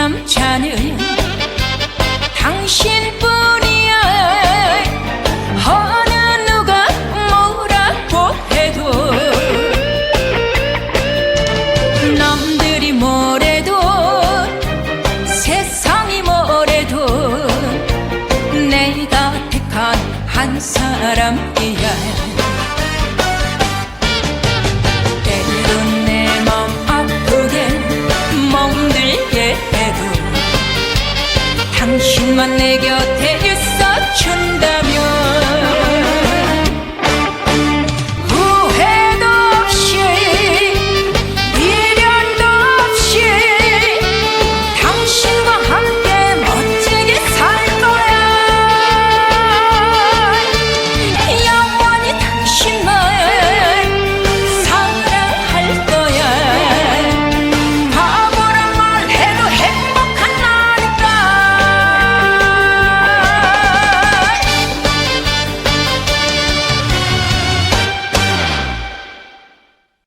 남자는 당신뿐이야. 어느 누가 뭐라고 해도 남들이 뭐래도 세상이 뭐래도 내가 택한 한 사람이야. 당신만 내 곁에